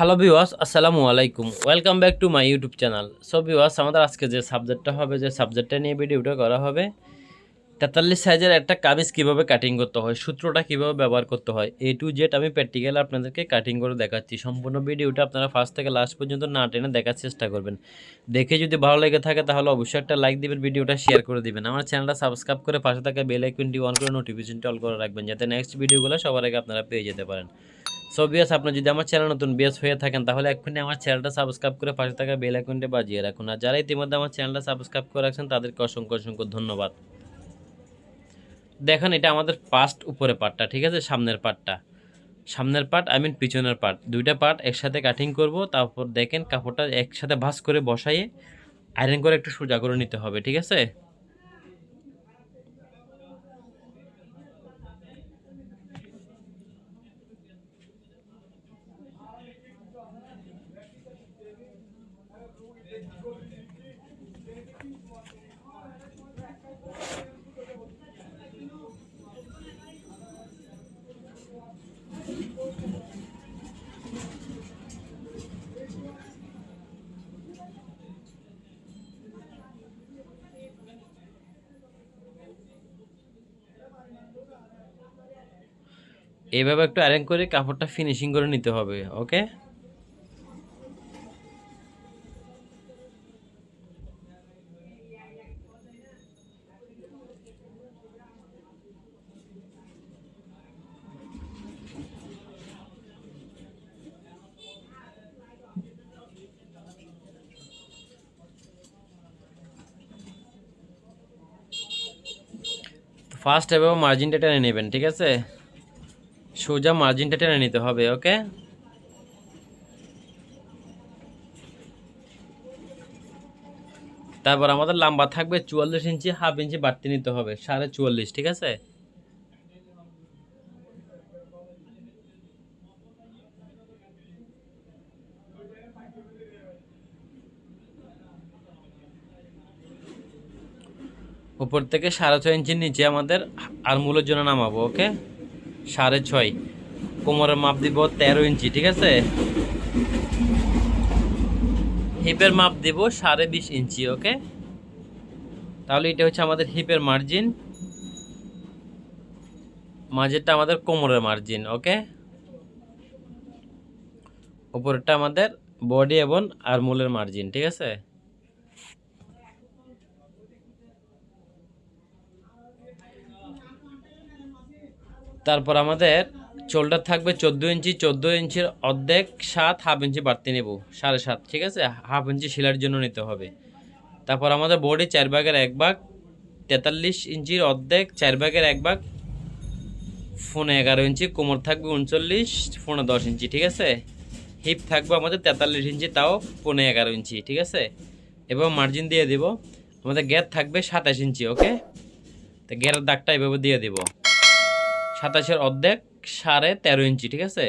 Hello viewers আসসালামু আলাইকুম। Welcome back to my YouTube channel so viewers আমাদের আজকে যে সাবজেক্টটা হবে, যে সাবজেক্টটা নিয়ে ভিডিওটা করা হবে, তেতাল্লিশ সাইজের একটা কামিজ কীভাবে কাটিং করতে হয়, সূত্রটা কীভাবে ব্যবহার করতে হয় এ টু জেড আমি প্র্যাকটিক্যাল আপনাদেরকে কাটিং করে দেখাচ্ছি। সম্পূর্ণ ভিডিওটা আপনারা ফার্স্ট থেকে লাস্ট পর্যন্ত না টেনে দেখার চেষ্টা করবেন। দেখে যদি ভালো লেগে থাকে, তাহলে অবশ্যই একটা লাইক দিবেন ভিডিওটা শেয়ার করে দিবেন। আমার চ্যানেলটা সাবস্ক্রাইব করে পাশে থাকা বেল আইকনটি অন করে নোটিফিকেশনটি অল করে রাখবেন, যাতে নেক্সট ভিডিওগুলো সবার আগে আপনারা পেয়ে যেতে পারেন। সো বিয়াস আপনি যদি আমার চ্যানেল নতুন বিয়াস হয়ে থাকেন, তাহলে এক্ষুনি আমার চ্যানেলটা সাবস্ক্রাইব করে পাশে থাকা বেল আইকনটি বাজিয়ে রাখুন। আর যারা ইতিমধ্যে আমার চ্যানেলটা সাবস্ক্রাইব করে রাখছেন, তাদেরকে অসংখ্য অসংখ্য ধন্যবাদ। দেখেন, এটা আমাদের ফার্স্ট উপরে পার্টটা ঠিক আছে? সামনের পার্টটা সামনের পার্ট আই মিন পিছনের পার্ট দুইটা পার্ট একসাথে কাটিং করব, তারপর দেখেন কাপড়টা একসাথে ভাঁজ করে বসাইয়ে আয়রন করে একটু সোজা করে নিতে হবে, ঠিক আছে? এইভাবে একটু অ্যারেঞ্জ করে কাপড়টা ফিনিশিং করে নিতে হবে ওকে ফার্স্ট এভাবে মার্জিনটা টেনে নেবেন, ঠিক আছে? সোজা মার্জিনটা টেনে নিতে হবে ওকে তারপর আমাদের লম্বা থাকবে চুয়াল্লিশ ইঞ্চি হাফ ইঞ্চি বাড়তি নিতে হবে, সাড়ে চুয়াল্লিশ, ঠিক আছে? উপর থেকে সাড়ে ছয় ইঞ্চির নিচে আমাদের আরমুলের জন্য নামাবো, ওকে? সাড়ে ছয়। কোমরের মাপ দিব তেরো ইঞ্চি, ঠিক আছে? হিপের মাপ দিব সাড়ে বিশ ইঞ্চি, ওকে? তাহলে এটা হচ্ছে আমাদের হিপের মার্জিন। মাঝেরটা আমাদের কোমরের মার্জিন, ওকে? উপরেরটা আমাদের বডি এবং আরমুলের মার্জিন, ঠিক আছে? তারপর আমাদের চোলটা থাকবে চোদ্দ ইঞ্চি, চোদ্দ ইঞ্চির অর্ধেক, সাত, হাফ ইঞ্চি বাড়তি নেব, সাড়ে সাত, ঠিক আছে? হাফ ইঞ্চি শিলার জন্য নিতে হবে। তারপর আমাদের বডি চার ভাগের এক ভাগ, তেতাল্লিশ ইঞ্চির অর্ধেক, চার ভাগের এক ভাগ, ফোনে এগারো ইঞ্চি, কোমর থাকবে উনচল্লিশ, ফোনে দশ ইঞ্চি, ঠিক আছে? হিপ থাকবে আমাদের তেতাল্লিশ ইঞ্চি, তাও পনেরো এগারো ইঞ্চি, ঠিক আছে? এবং মার্জিন দিয়ে দিব। আমাদের গ্যাপ থাকবে সাতাশ ইঞ্চি ওকে তো গ্যারের দাগটা এভাবে দিয়ে দিব। সাতাশের অর্ধেক সাড়ে তেরো ইঞ্চি ঠিক আছে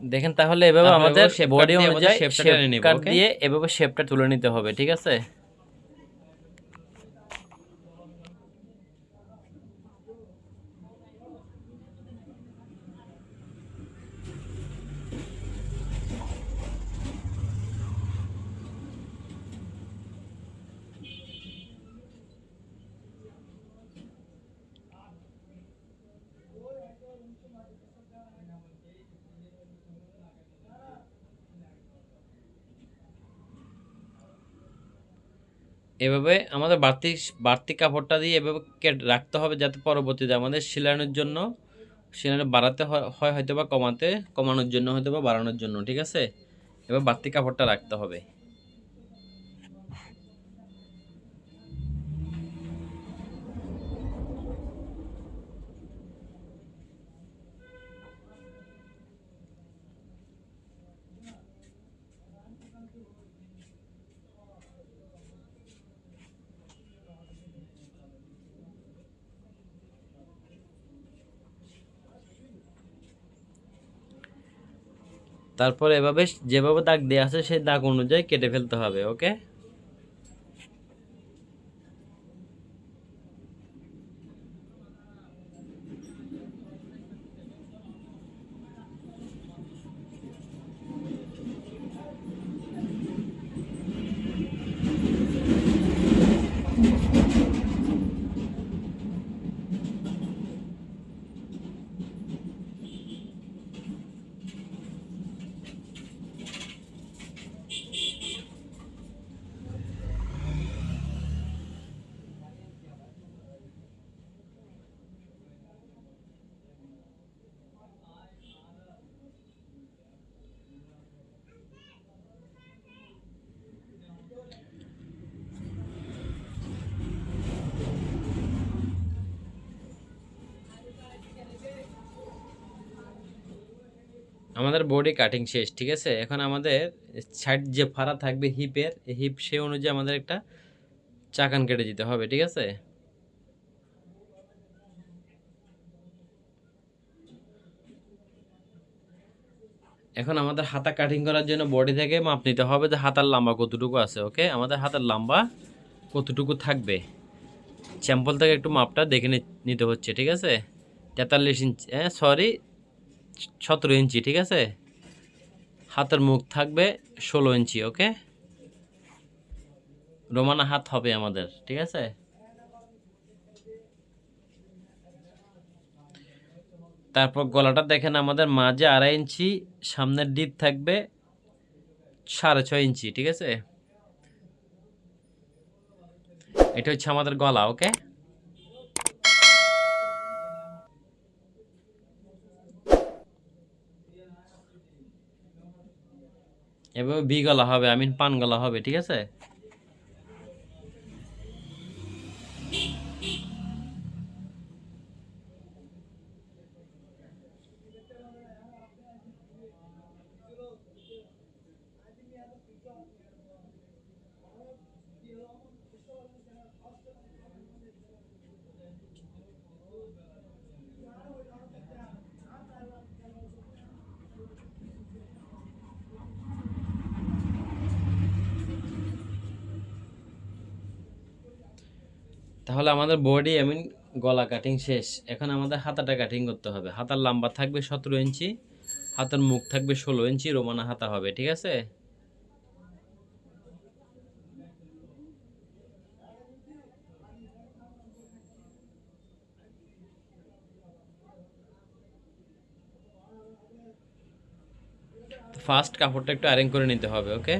দেখেন তাহলে এভাবে আমাদের বডি অনুযায়ী শেপটা? দিয়ে এভাবে শেপটা তুলে নিতে হবে ঠিক আছে এভাবে আমাদের বাড়তি বাড়তি কাপড়টা দিয়ে এভাবে কেটে রাখতে হবে যাতে পরবর্তীতে আমাদের সেলানোর জন্য সেলানো বাড়াতে হয় হয় হয়তো বা কমাতে, কমানোর জন্য হয়তো বা বাড়ানোর জন্য, ঠিক আছে? এবার বাড়তি কাপড়টা রাখতে হবে। তারপর এভাবে যেভাবে দাগ দেওয়া আছে সেই দাগ অনুযায়ী কেটে ফেলতে হবে ওকে আমাদের বডি কাটিং শেষ, ঠিক আছে? এখন আমাদের সাইড যে ফাড়া থাকবে হিপের হিপ সে অনুযায়ী আমাদের একটা চাকান কেটে দিতে হবে, ঠিক আছে? এখন আমাদের হাতা কাটিং করার জন্য বডি থেকে মাপ নিতে হবে যে হাতার লম্বা কতটুকু আছে ওকে আমাদের হাতার লম্বা কতটুকু থাকবে? স্যাম্পল থেকে একটু মাপটা দেখে নিতে হচ্ছে, ঠিক আছে? তেতাল্লিশ ইঞ্চি হ্যাঁ সরি সতেরো ইঞ্চি, ঠিক আছে? হাতের মুখ থাকবে ষোলো ইঞ্চি, ওকে? রোমানা হাত হবে আমাদের, ঠিক আছে? তারপর গলাটা দেখেন আমাদের মাঝে আড়াই ইঞ্চি, সামনের ডিপ থাকবে সাড়ে ছয় ইঞ্চি, ঠিক আছে? এটা হচ্ছে আমাদের গলা, ওকে? এভাবে বি গলা হবে আই মিন পান গলা হবে ঠিক আছে? তাহলে আমাদের বডি আই মিন গলা কাটিং শেষ। এখন আমাদের হাতাটা কাটিং করতে হবে। হাতার লম্বা থাকবে সতেরো ইঞ্চি, হাতের মুখ থাকবে ষোলো ইঞ্চি, রোমানা হাতা হবে, ঠিক আছে? ফার্স্ট কাপড়টা একটু অ্যারেঞ্জ করে নিতে হবে ওকে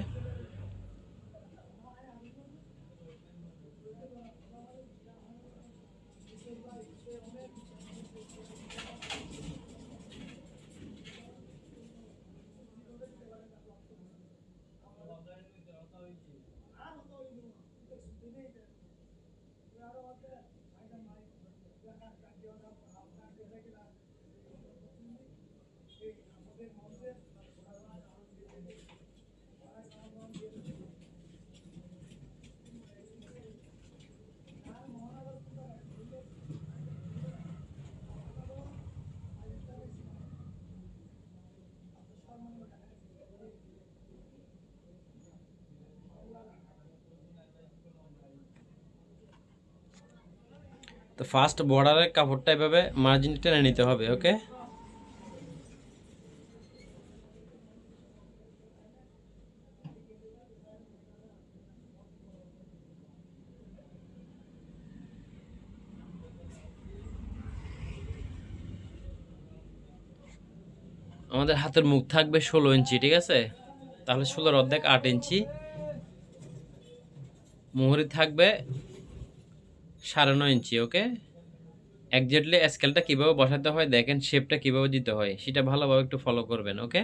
Yo no তো ফার্স্ট বর্ডারের কাপড়টা এভাবে মার্জিন টেনে নিতে হবে ওকে আমাদের হাতের মুখ থাকবে ষোলো ইঞ্চি, ঠিক আছে? তাহলে ষোলোর অর্ধেক আট ইঞ্চি। মোহরি থাকবে সাড়ে নয় ইঞ্চি ওকে একজ্যাক্টলি স্কেলটা কীভাবে বসাতে হয়, দেখেন শেপটা কীভাবে দিতে হয়, সেটা ভালোভাবে একটু ফলো করবেন ওকে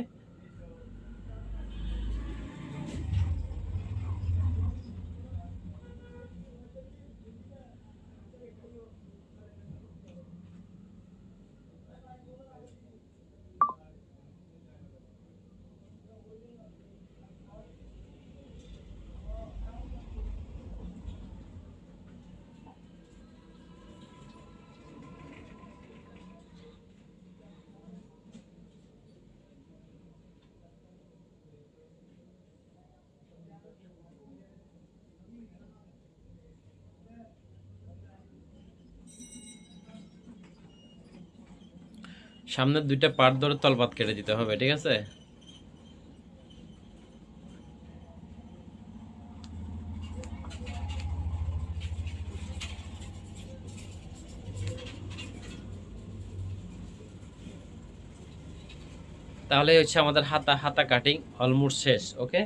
সামনের দুইটা পার্ট ধরে তলপাত কেটে দিতে হবে, ঠিক আছে? তাহলে হচ্ছে আমাদের হাতা হাতা কাটিং অলমোস্ট শেষ ওকে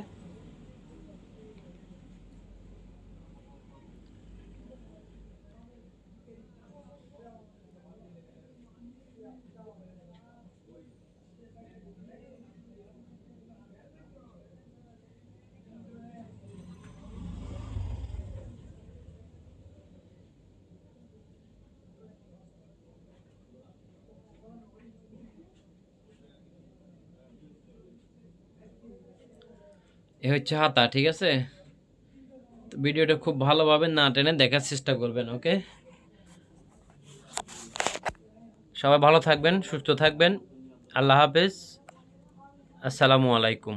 এ হচ্ছে হাতা, ঠিক আছে? তো ভিডিওটা খুব ভালোভাবে না টেনে দেখার চেষ্টা করবেন, ওকে? সবাই ভালো থাকবেন, সুস্থ থাকবেন। আল্লাহ হাফেজ। আসসালামু আলাইকুম।